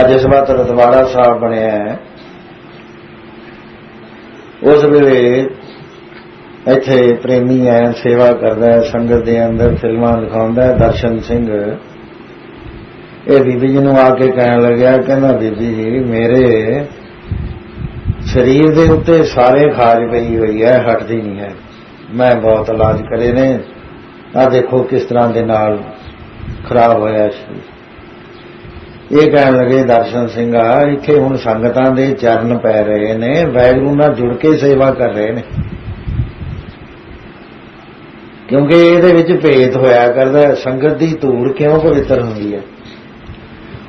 ਅੱਜ ਇਸ ਵਾਰ ਰਤਵਾੜਾ ਸਾਹਿਬ ਬਣਿਆ ਹੈ। ਉਸ ਵੇਲੇ ਇੱਥੇ ਪ੍ਰੇਮੀ ਹੈ ਸੇਵਾ ਕਰਦਾ ਹੈ, ਸੰਗਤ ਦੇ ਅੰਦਰ ਫਿਲਮਾਂ ਦਿਖਾਉਂਦਾ ਹੈ, ਦਰਸ਼ਨ ਸਿੰਘ। ਇਹ ਬੀਬੀ ਜੀ ਨੂੰ ਆ ਕੇ ਕਹਿਣ ਲੱਗਿਆ, ਕਹਿੰਦਾ ਬੀਬੀ ਜੀ, ਮੇਰੇ ਸਰੀਰ ਦੇ ਉੱਤੇ ਸਾਰੇ ਖਾਜ ਪਈ ਹੋਈ ਹੈ, ਹਟਦੀ ਨਹੀਂ ਹੈ। ਮੈਂ ਬਹੁਤ ਇਲਾਜ ਕਰੇ ਨੇ। ਆ ਦੇਖੋ ਕਿਸ ਤਰ੍ਹਾਂ ਦੇ ਨਾਲ ਖਰਾਬ ਹੋਇਆ ਸੀ ਇਹ ਕਹਿਣ ਲੱਗੇ, ਦਰਸ਼ਨ ਸਿੰਘ ਆ ਇੱਥੇ ਹੁਣ ਸੰਗਤਾਂ ਦੇ ਚਰਨ ਪੈ ਰਹੇ ਨੇ, ਵੈਗਰੂ ਨਾਲ ਜੁੜ ਕੇ ਸੇਵਾ ਕਰ ਰਹੇ ਨੇ। ਕਿਉਂਕਿ ਇਹਦੇ ਵਿੱਚ ਭੇਦ ਹੋਇਆ ਕਰਦਾ ਸੰਗਤ ਦੀ ਧੂੜ ਕਿਉਂ ਪਵਿੱਤਰ ਹੁੰਦੀ ਹੈ?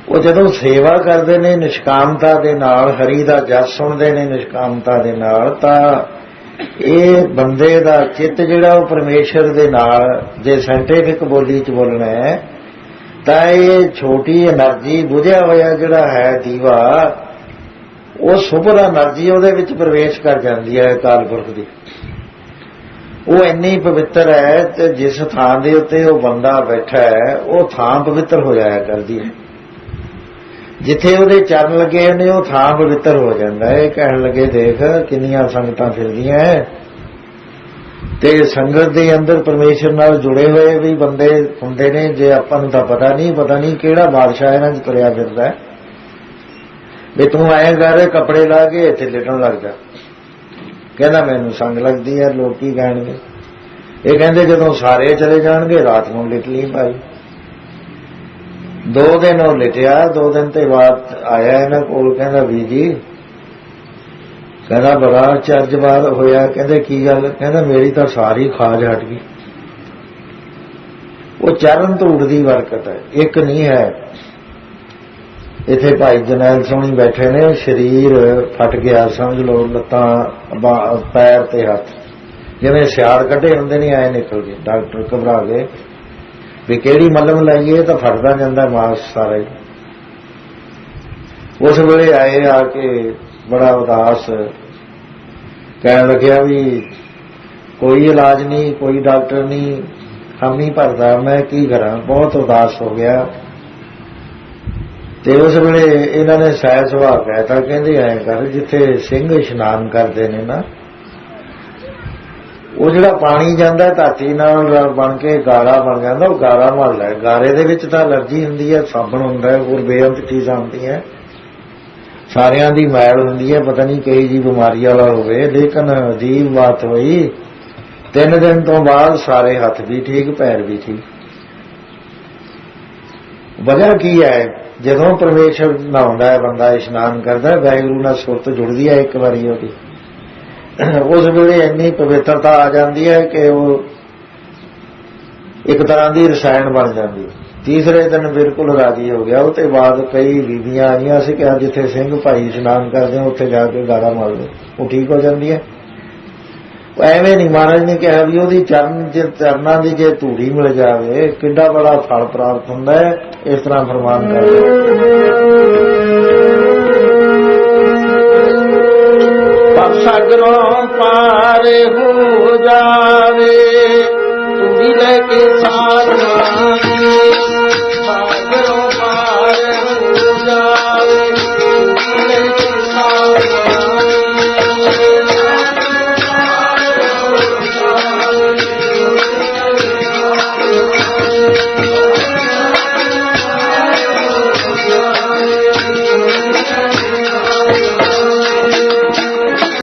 ਉਹ ਜਦੋਂ ਸੇਵਾ ਕਰਦੇ ਨੇ ਨਿਸ਼ਕਾਮਤਾ ਦੇ ਨਾਲ, ਹਰੀ ਦਾ ਜਸ ਸੁਣਦੇ ਨੇ ਨਿਸ਼ਕਾਮਤਾ ਦੇ ਨਾਲ, ਤਾਂ ਇਹ ਬੰਦੇ ਦਾ ਚਿੱਤ ਜਿਹੜਾ ਉਹ ਪਰਮੇਸ਼ਰ ਦੇ ਨਾਲ, ਜੇ ਸਾਇੰਟੀਫਿਕ ਬੋਲੀ ਚ ਬੋਲਣਾ ਹੈ ਤਾਂ ਇਹ ਛੋਟੀ એનર્ਜੀ ਬੁਝਿਆ ਹੋਇਆ ਜਿਹੜਾ ਹੈ ਦੀਵਾ ਉਹ ਸੁਪਰ એનર્ਜੀ ਉਹਦੇ ਵਿੱਚ ਪ੍ਰਵੇਸ਼ ਕਰ ਜਾਂਦੀ ਹੈ ਅਕਾਲ ਪੁਰਖ ਦੀ। ਉਹ ਇੰਨੀ ਪਵਿੱਤਰ ਹੈ ਤੇ ਜਿਸ ਥਾਂ ਦੇ ਉੱਤੇ ਉਹ ਬੰਦਾ ਬੈਠਾ ਹੈ, ਉਹ ਥਾਂ ਪਵਿੱਤਰ ਹੋ ਜਾਇਆ ਕਰਦੀ ਹੈ। ਜਿੱਥੇ ਉਹਦੇ ਚਰਨ ਲੱਗੇ ਨੇ, ਉਹ ਥਾਂ ਪਵਿੱਤਰ ਹੋ ਜਾਂਦਾ ਹੈ। ਕਹਿਣ ਲੱਗੇ, ਦੇਖ ਕਿੰਨੀਆਂ ਸੰਗਤਾਂ ਫਿਰਦੀਆਂ ਹੈ। ਤੇ ਸੰਗਤ ਦੇ ਅੰਦਰ ਪਰਮੇਸ਼ਰ ਨਾਲ ਜੁੜੇ ਹੋਏ ਵੀ ਬੰਦੇ ਹੁੰਦੇ ਨੇ, ਜੇ ਆਪਾਂ ਨੂੰ ਤਾਂ ਪਤਾ ਨਹੀਂ ਪਤਾ ਨਹੀਂ ਕਿਹੜਾ ਬਾਦਸ਼ਾਹ ਇਹਨਾਂ 'ਚ ਤੁਰਿਆ ਫਿਰਦਾ ਹੈ। ਵੀ ਤੂੰ ਆਏ ਕਰ, ਕੱਪੜੇ ਲਾ ਕੇ ਇੱਥੇ ਲਿਟਣ ਲੱਗ ਜਾ। ਕਹਿੰਦਾ, ਮੈਨੂੰ ਸੰਗ ਲੱਗਦੀ ਹੈ, ਲੋਕ ਕੀ ਕਹਿਣਗੇ? ਇਹ ਕਹਿੰਦੇ, ਜਦੋਂ ਸਾਰੇ ਚਲੇ ਜਾਣਗੇ, ਰਾਤ ਨੂੰ ਲਿਟ ਲਈ ਭਾਈ। ਦੋ ਦਿਨ ਉਹ ਲਿਟਿਆ, ਦੋ ਦਿਨ ਤੇ ਬਾਅਦ ਆਇਆ ਇਹਨਾਂ ਕੋਲ, ਕਹਿੰਦਾ ਵੀ ਜੀ ਕਹਿੰਦਾ ਬੜਾ ਚਰਜ ਬਾਅਦ ਹੋਇਆ, ਕਹਿੰਦੇ ਕੀ ਗੱਲ? ਕਹਿੰਦਾ ਮੇਰੀ ਤਾਂ ਸਾਰੀ ਖਾਜ ਹਟ ਗਈ। ਉਹ ਚਰਨ ਧੂੜ ਦੀ ਬਰਕਤ ਹੈ, ਇੱਕ ਨਹੀਂ ਹੈ। ਇੱਥੇ ਭਾਈ ਜਨੈਲ ਸੋਹਣੀ ਬੈਠੇ ਨੇ, ਸਰੀਰ ਫਟ ਗਿਆ, ਸਮਝ ਲਓ, ਲੱਤਾਂ ਪੈਰ ਤੇ ਹੱਥ। ਜਿਵੇਂ ਸਿਆੜ ਕੱਢੇ ਹੁੰਦੇ ਨਹੀਂ ਆਏ ਨਿਕਲ ਗਏ। ਡਾਕਟਰ ਘਬਰਾ ਗਏ। ਵੀ ਕਿਹੜੀ ਮਲਮ ਲਾਈਏ, ਤਾਂ ਫਟਦਾ ਜਾਂਦਾ ਮਾਸ ਸਾਰਾ ਹੀ। ਉਸ ਵੇਲੇ ਆਏ ਆ ਕੇ ਬੜਾ ਉਦਾਸ ਕਹਿਣ ਲੱਗਿਆ ਵੀ ਕੋਈ ਇਲਾਜ ਨਹੀਂ, ਕੋਈ ਡਾਕਟਰ ਨਹੀਂ, ਹਾਮੀ ਭਰਦਾ, ਮੈਂ ਕੀ ਕਰਾਂ? ਬਹੁਤ ਉਦਾਸ ਹੋ ਗਿਆ। ਤੇ ਉਸ ਵੇਲੇ ਇਹਨਾਂ ਨੇ ਸਹਿ ਸੁਭਾਅ ਕਹਿਤਾ, ਕਹਿੰਦੇ ਐ ਕਰ, ਜਿੱਥੇ ਸਿੰਘ ਇਸ਼ਨਾਨ ਕਰਦੇ ਨੇ ਨਾ, ਉਹ ਜਿਹੜਾ ਪਾਣੀ ਜਾਂਦਾ ਧਾਤੀ ਨਾਲ ਬਣ ਕੇ ਗਾਰਾ ਬਣ ਜਾਂਦਾ, ਉਹ ਗਾਰਾ ਮਹੱਲਾ ਲੈ ਗਾਰੇ ਦੇ ਵਿੱਚ ਤਾਂ ਅਲਰਜੀ ਹੁੰਦੀ ਹੈ, ਸਾਬਣ ਹੁੰਦਾ ਹੈ, ਹੋਰ ਬੇਅੰਤ ਚੀਜ਼ਾਂ ਹੁੰਦੀਆਂ। ਸਾਰਿਆਂ ਦੀ ਮੈਲ ਹੁੰਦੀ ਹੈ, ਪਤਾ ਨਹੀਂ ਕਿਹੀ ਜੀ ਬਿਮਾਰੀ ਵਾਲਾ ਹੋਵੇ, ਲੇਕਿਨ ਅਜੀਬ ਬਾਤ ਹੋਈ, ਤਿੰਨ ਦਿਨ ਤੋਂ ਬਾਅਦ ਸਾਰੇ ਹੱਥ ਵੀ ਠੀਕ, ਪੈਰ ਵੀ ਠੀਕ। ਵਜ੍ਹਾ ਕੀ ਹੈ? ਜਦੋਂ ਪਰਮੇਸ਼ਰ ਨਹਾਉਂਦਾ ਹੈ, ਬੰਦਾ ਇਸ਼ਨਾਨ ਕਰਦਾ ਹੈ ਵੈਗਰੂ ਨਾਲ ਸੁਰਤ ਜੁੜਦੀ ਹੈ ਇੱਕ ਵਾਰੀ ਉਹਦੀ। ਉਸ ਵੇਲੇ ਇੰਨੀ ਪਵਿੱਤਰਤਾ ਆ ਜਾਂਦੀ ਹੈ ਕਿ ਉਹ ਇੱਕ ਤਰ੍ਹਾਂ ਦੀ ਰਸਾਇਣ ਬਣ ਜਾਂਦੀ ਹੈ। ਤੀਸਰੇ ਦਿਨ ਬਿਲਕੁਲ ਰਾਜੀ ਹੋ ਗਿਆ। ਉਹ ਤੇ ਬਾਅਦ ਕਈ ਬੀਬੀਆਂ ਆਈਆਂ ਸੀ ਕਿ ਜਿੱਥੇ ਸਿੰਘ ਭਾਈ ਇਸ਼ਨਾਨ ਕਰਦੇ ਉੱਥੇ ਜਾ ਕੇ ਗਾਰਾ ਮਾਰ ਉਹ ਠੀਕ ਹੋ ਜਾਂਦੀ ਹੈ ਐਵੇਂ ਨਹੀਂ, ਮਹਾਰਾਜ ਨੇ ਕਿਹਾ ਵੀ ਉਹਦੀ ਚਰਨ ਜੇ, ਚਰਨਾਂ ਦੀ ਜੇ ਧੂੜੀ ਮਿਲ ਜਾਵੇ ਕਿੰਨਾ ਬੜਾ ਫਲ ਪ੍ਰਾਪਤ ਹੁੰਦਾ ਹੈ, ਇਸ ਤਰ੍ਹਾਂ ਫਰਮਾਨ ਕਰਦੇ ਪਬ ਸਗਰੋਂ ਪਾਰ ਹੋ ਜਾਵੇ ਤੂੰ ਵੀ ਲੈ ਕੇ ਸਾਥ